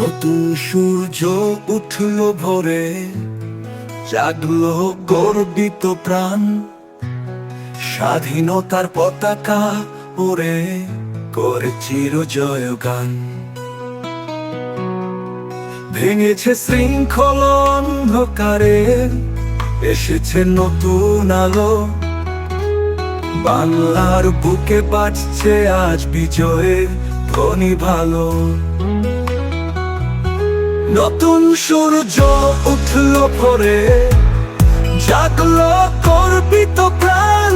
নতুন সূর্য উঠল ভোরে, জাগলো গর্বিত প্রাণ। স্বাধীনতার পতাকা ওরে করে চির জয় গান। ভেঙেছে শৃঙ্খল অন্ধকারে, এসেছে নতুন আলো। বাংলার বুকে বাজছে আজ বিজয়ের ধ্বনি ভালো। নতুন সূর্য উঠল ভোরে। জাগলো গর্বিত প্রাণ।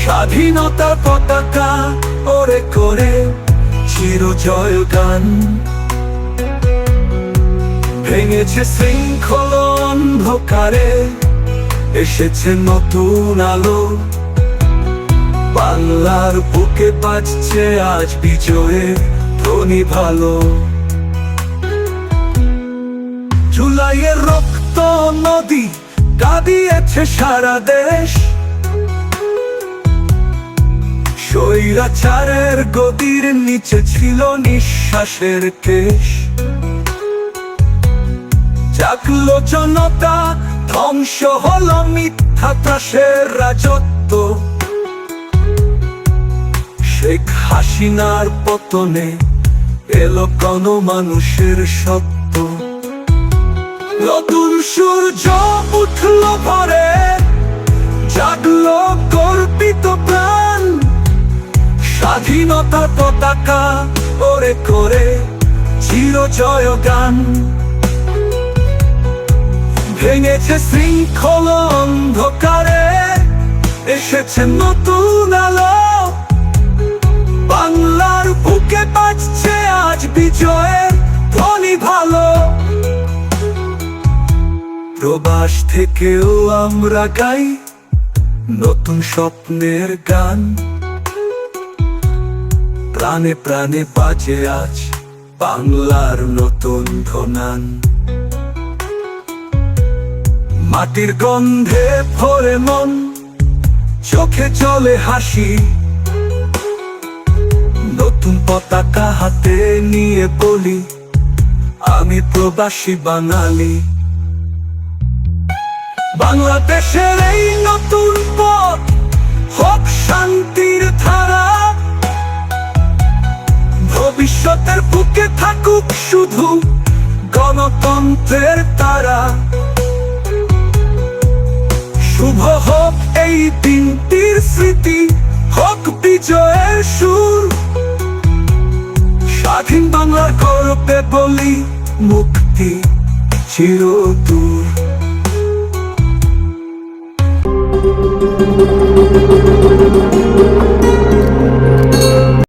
স্বাধীনতার পতাকা ওরে করে চির জয় গান। ভেঙেছে শৃঙ্খল অন্ধকারে, এসেছে নতুন আলো। বাংলার বুকে বাজছে আজ বিজয়ের ধ্বনি ভালো। জুলাইয়ের রক্ত নদী কাঁদিয়েছে সারা দেশ। স্বৈরাচারের গদির নিচে ছিল নিঃশ্বাসের কেশ। জনতা, ধ্বংস হলো মিথ্যা ত্রাসের রাজত্ব। শেখ হাসিনার পতনে এলো কোন মানুষের সত্য। নতুন সূর্য উঠল ভরে, জাগলো গর্বিত প্রাণ। স্বাধীনতার পতাকা ওরে করে চির জয় গান। ভেঙেছে শৃঙ্খল অন্ধকারে, এসেছে নতুন আলো। বাংলার বুকে বাজছে আজ বিজয়ের প্রবাস থেকেও আমরা গাই নতুন স্বপ্নের গান। প্রাণে প্রাণে বাজে আজ বাংলার নতুন ধনান। মাটির গন্ধে ভরে মন, চোখে চলে হাসি। নতুন পতাকা হাতে নিয়ে বলি, আমি প্রবাসী বাঙালি। বাংলাদেশের এই নতুন পথ, হোক শান্তির ধারা। ভবিষ্যতের বুকে থাকুক শুধু গণতন্ত্রের তারা। শুভ হোক এই দিনটির স্মৃতি, হোক বিজয়ের সুর। স্বাধীন বাংলার গর্বে বলি, মুক্তি চিরদূর। thank you.